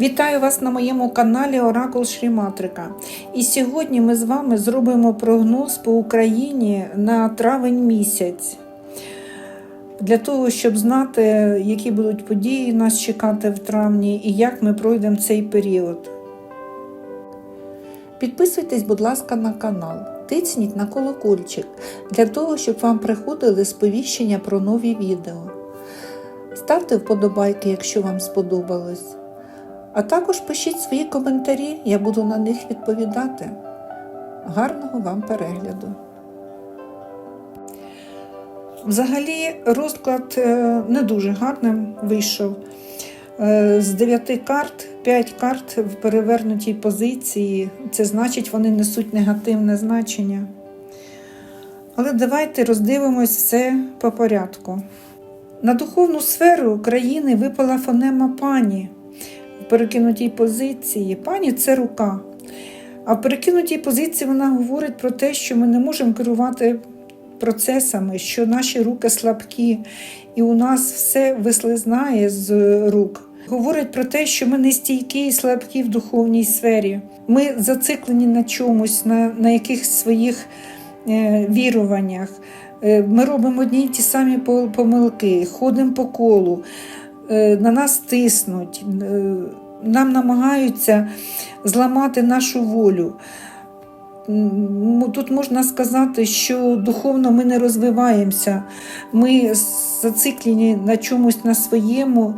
Вітаю вас на моєму каналі Оракул Шріматрика. І сьогодні ми з вами зробимо прогноз по Україні на травень місяць. Для того, щоб знати, які будуть події нас чекати в травні і як ми пройдемо цей період. Підписуйтесь, будь ласка, на канал, тисніть на колокольчик для того, щоб вам приходили сповіщення про нові відео. Ставте вподобайки, якщо вам сподобалось. А також пишіть свої коментарі, я буду на них відповідати. Гарного вам перегляду. Взагалі, розклад е, не дуже гарним вийшов. Е, З 9 карт 5 карт в перевернутій позиції. Це значить, вони несуть негативне значення. Але давайте роздивимось все по порядку. На духовну сферу України випала фонема пані в перекинутій позиції. Пані це рука. А в перекинутій позиції вона говорить про те, що ми не можемо керувати процесами, що наші руки слабкі, і у нас все вислизнає з рук. Говорить про те, що ми не стійкі і слабкі в духовній сфері. Ми зациклені на чомусь, на, на якихось своїх е, віруваннях. Е, Ми робимо одні й ті самі помилки, ходимо по колу, на нас тиснуть, е, нам намагаються зламати нашу волю. Тут можна сказати, що духовно ми не розвиваємося, ми зациклені на чомусь на своєму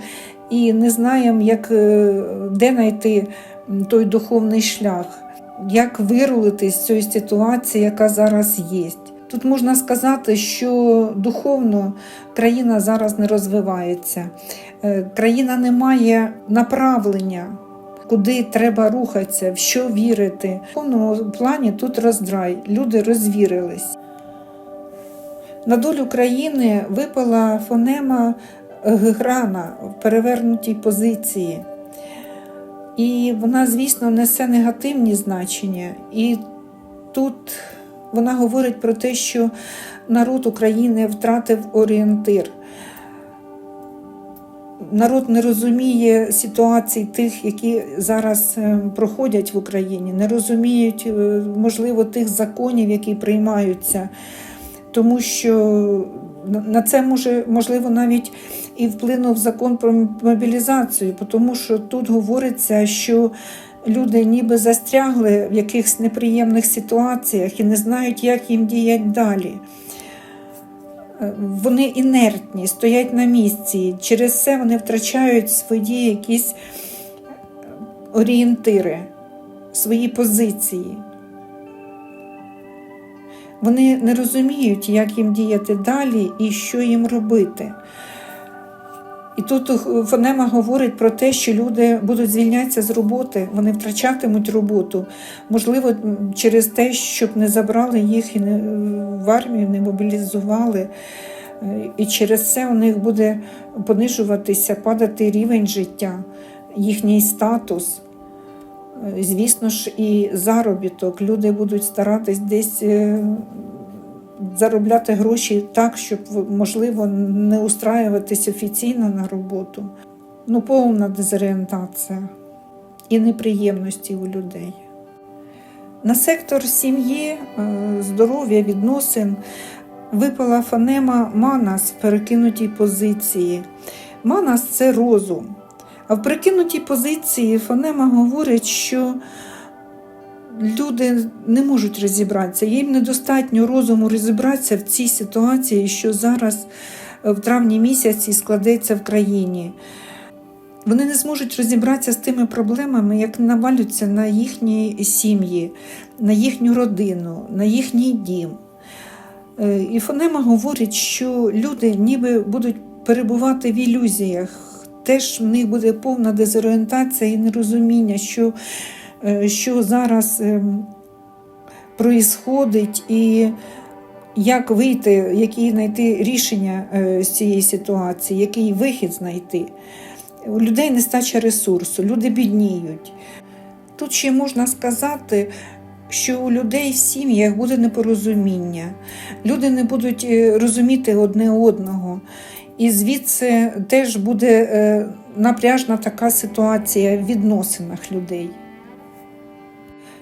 і не знаємо, як, е, де знайти той духовний шлях, як вирулити з цієї ситуації, яка зараз є. Тут можна сказати, що духовно країна зараз не розвивається, Е, країна не має направлення куди треба рухатися, в що вірити. В повному плані тут роздрай, люди розвірились. На долю країни випала фонема грана в перевернутій позиції. І вона, звісно, несе негативні значення. І тут вона говорить про те, що народ України втратив орієнтир. Народ не розуміє ситуацій тих, які зараз е, проходять в Україні, не розуміють, е, можливо, тих законів, які приймаються, тому що на це може можливо навіть і вплинув закон про мобілізацію, тому що тут говориться, що люди ніби застрягли в якихось неприємних ситуаціях і не знають, як їм діяти далі. Е, Вони інертні, стоять на місці. Через це вони втрачають свої якісь орієнтири, свої позиції. Вони не розуміють, як їм діяти далі і що їм робити. І тут фонема говорить про те, що люди будуть звільнятися з роботи, вони втрачатимуть роботу. Можливо, через те, щоб не забрали їх і не, в армію, не мобілізували. Е, І через це у них буде понижуватися, падати рівень життя, їхній статус. Е, Звісно ж, і заробіток. Люди будуть старатись десь е, заробляти гроші так, щоб, можливо, не устраюватись офіційно на роботу. Ну, повна дезорієнтація і неприємності у людей. На сектор сім'ї, е, здоров'я, відносин випала фонема Манас в перекинутій позиції. Манас це розум. А в перекинутій позиції фонема говорить, що люди не можуть розібратися, їм недостатньо розуму розібратися в цій ситуації, що зараз е, в травні місяці складеться в країні. Вони не зможуть розібратися з тими проблемами, як навалюються на їхні сім'ї, на їхню родину, на їхній дім. Е, І фонема говорить, що люди ніби будуть перебувати в ілюзіях. Теж в них буде повна дезорієнтація і нерозуміння, що, що зараз ем, проїсходить, і як вийти, які знайти рішення е, з цієї ситуації, який вихід знайти. У людей нестача ресурсу, люди бідніють. Тут ще можна сказати, що у людей в сім'ях буде непорозуміння, люди не будуть е, розуміти одне одного. І звідси теж буде е, напряжна така ситуація в відносинах людей.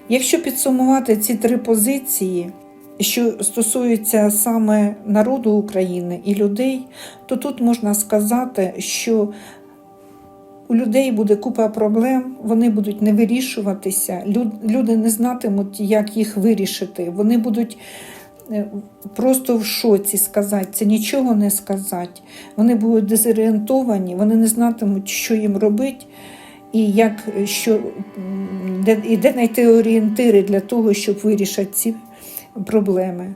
Якщо підсумувати ці три позиції, що стосуються саме народу України і людей, то тут можна сказати, що у людей буде купа проблем, вони будуть не вирішуватися, люди не знатимуть, як їх вирішити. Вони будуть е, просто в шоці сказати, це нічого не сказати. Вони будуть дезорієнтовані, вони не знатимуть, що їм робити, і як що де, і де знайти орієнтири для того, щоб вирішити ці проблеми.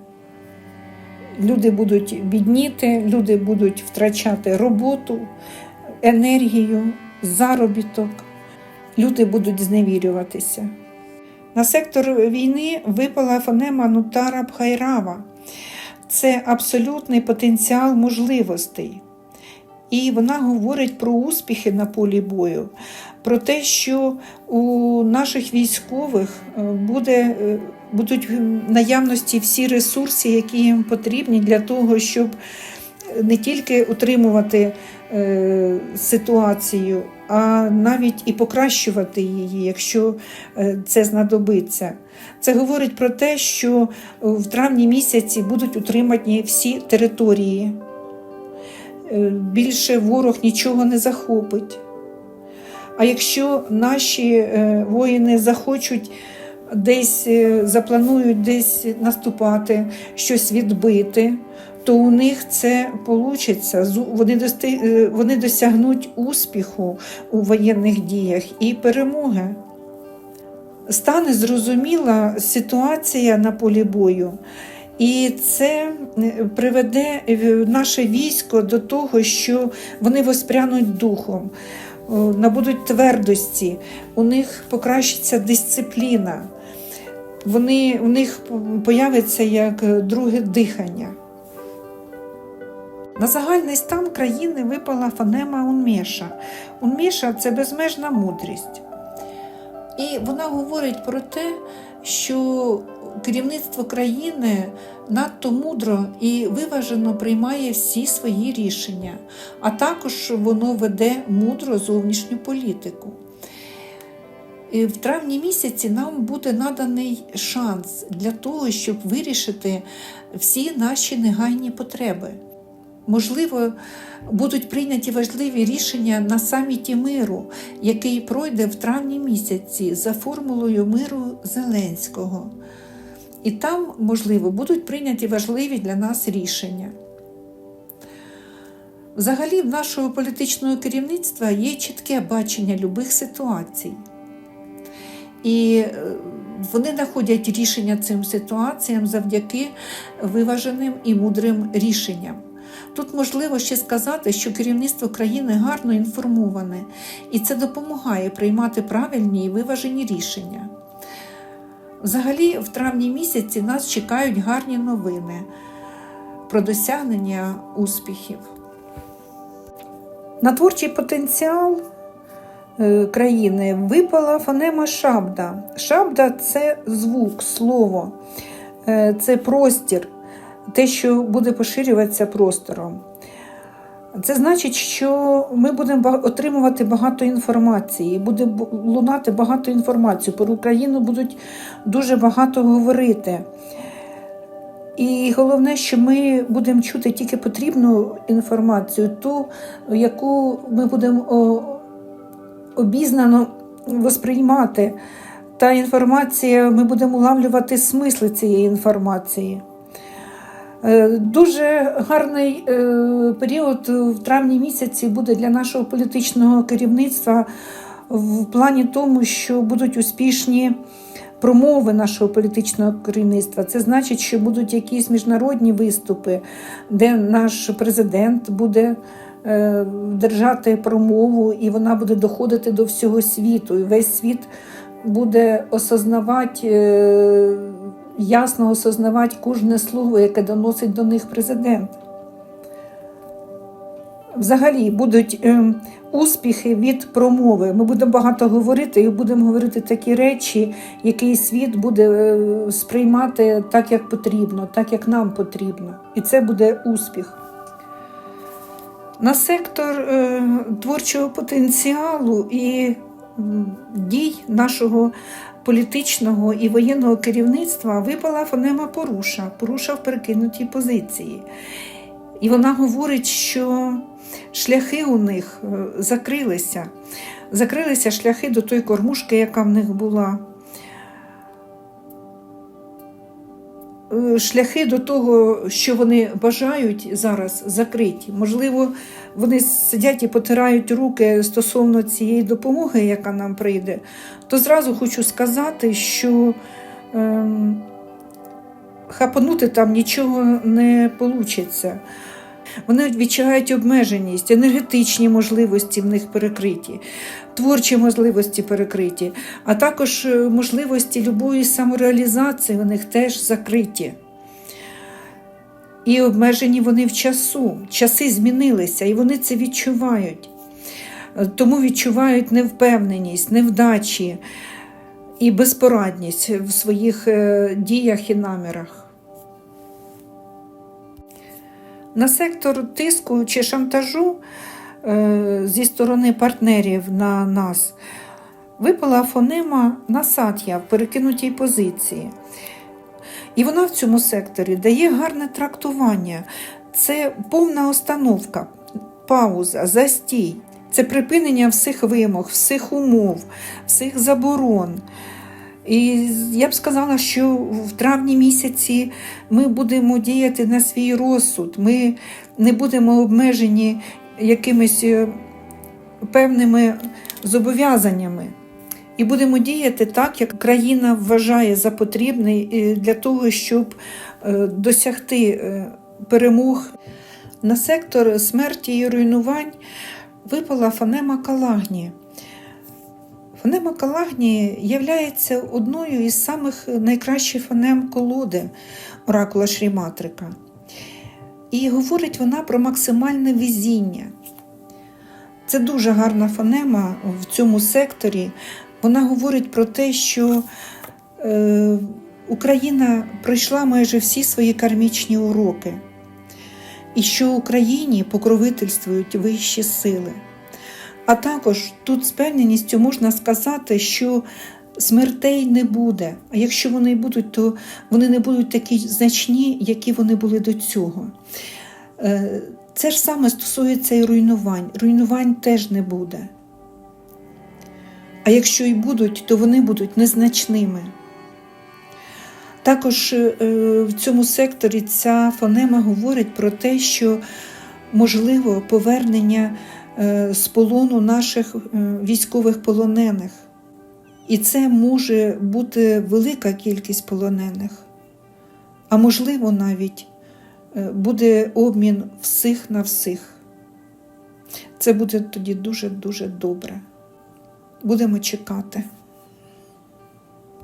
Люди будуть бідніти, люди будуть втрачати роботу, енергію, заробіток. Люди будуть зневірюватися. На сектор війни випала фонема Нутара Бхайрава. Це абсолютний потенціал можливостей. І вона говорить про успіхи на полі бою, про те, що у наших військових е, буде, е, будуть в наявності всі ресурси, які їм потрібні для того, щоб не тільки утримувати е, ситуацію, а навіть і покращувати її, якщо е, це знадобиться. Це говорить про те, що в травні місяці будуть утримані всі території. Е, Більше ворог нічого не захопить. А якщо наші е, воїни захочуть десь е, запланують десь наступати, щось відбити, то у них це вийде. Вони, вони досягнуть успіху у воєнних діях і перемоги. Стане зрозуміла ситуація на полі бою, і це е, приведе е, наше військо до того, що вони воспрянуть духом, набудуть твердості, у них покращиться дисципліна, вони, у них появиться як е, друге дихання. На загальний стан країни випала фонема Унмеша. Унмеша це безмежна мудрість. І вона говорить про те, що керівництво країни надто мудро і виважено приймає всі свої рішення, а також воно веде мудро зовнішню політику. І в травні місяці нам буде наданий шанс для того, щоб вирішити всі наші негайні потреби. Можливо, будуть прийняті важливі рішення на саміті миру, який пройде в травні місяці за формулою миру Зеленського. І там, можливо, будуть прийняті важливі для нас рішення. Взагалі, в нашого політичного керівництва є чітке бачення любих ситуацій. І е, вони знаходять рішення цим ситуаціям завдяки виваженим і мудрим рішенням. Тут можливо ще сказати, що керівництво країни гарно інформоване, і це допомагає приймати правильні і виважені рішення. Взагалі, в травні місяці нас чекають гарні новини про досягнення успіхів. На творчий потенціал е, країни випала фонема шабда. Шабда це звук, слово, е, це простір, те, що буде поширюватися простором. Це значить, що ми будемо отримувати багато інформації, буде лунати багато інформації. Про Україну будуть дуже багато говорити. І головне, що ми будемо чути тільки потрібну інформацію, ту, яку ми будемо обізнано восприймати. Та інформація, ми будемо улавлювати смисли цієї інформації. Е, Дуже гарний е, період в травні місяці буде для нашого політичного керівництва в плані тому, що будуть успішні промови нашого політичного керівництва. Це значить, що будуть якісь міжнародні виступи, де наш президент буде е, держати промову, і вона буде доходити до всього світу. І весь світ буде осознавати. Ясно осознавати кожне слово, яке доносить до них президент. Взагалі будуть е, успіхи від промови. Ми будемо багато говорити і будемо говорити такі речі, які світ буде е, сприймати так, як потрібно, так як нам потрібно. І це буде успіх. На сектор е, творчого потенціалу і дій нашого політичного і воєнного керівництва випала фонема Поруша, Поруша в перекинутій позиції. І вона говорить, що шляхи у них е, закрилися. Закрилися шляхи до тої кормушки, яка в них була. Шляхи до того, що вони бажають зараз закриті. Можливо, вони сидять і потирають руки стосовно цієї допомоги, яка нам прийде. То зразу хочу сказати, що ем, хапанути там нічого не вийде. Вони відчувають обмеженість, енергетичні можливості в них перекриті, творчі можливості перекриті, а також е, можливості любої самореалізації в них теж закриті. І обмежені вони в часу. Часи змінилися, і вони це відчувають. Тому відчувають невпевненість, невдачі і безпорадність в своїх е, діях і намірах. На сектор тиску чи шантажу е, зі сторони партнерів на нас випала фонема насад'я в перекинутій позиції. І вона в цьому секторі дає гарне трактування. Це повна остановка, пауза, застій. Це припинення всіх вимог, всіх умов, всіх заборон. І я б сказала, що в травні місяці ми будемо діяти на свій розсуд, ми не будемо обмежені якимись е, певними зобов'язаннями. І будемо діяти так, як країна вважає за потрібне е, для того, щоб е, досягти перемог. На сектор смерті і руйнувань випала фонема Калагні. Фонема Калагні є одною із самих найкращих фонем колоди оракула Шріматрика. І говорить вона про максимальне везіння. Це дуже гарна фонема в цьому секторі. Вона говорить про те, що е, Україна пройшла майже всі свої кармічні уроки, і що Україні покровительствують вищі сили. А також тут з певненістю можна сказати, що смертей не буде. А якщо вони й будуть, то вони не будуть такі значні, які вони були до цього. Е, Це ж саме стосується і руйнувань. Руйнувань теж не буде. А якщо і будуть, то вони будуть незначними. Також е, в цьому секторі ця фонема говорить про те, що можливо повернення з полону наших е, військових полонених. І це може бути велика кількість полонених. А можливо, навіть е, буде обмін всіх на всіх. Це буде тоді дуже-дуже добре. Будемо чекати.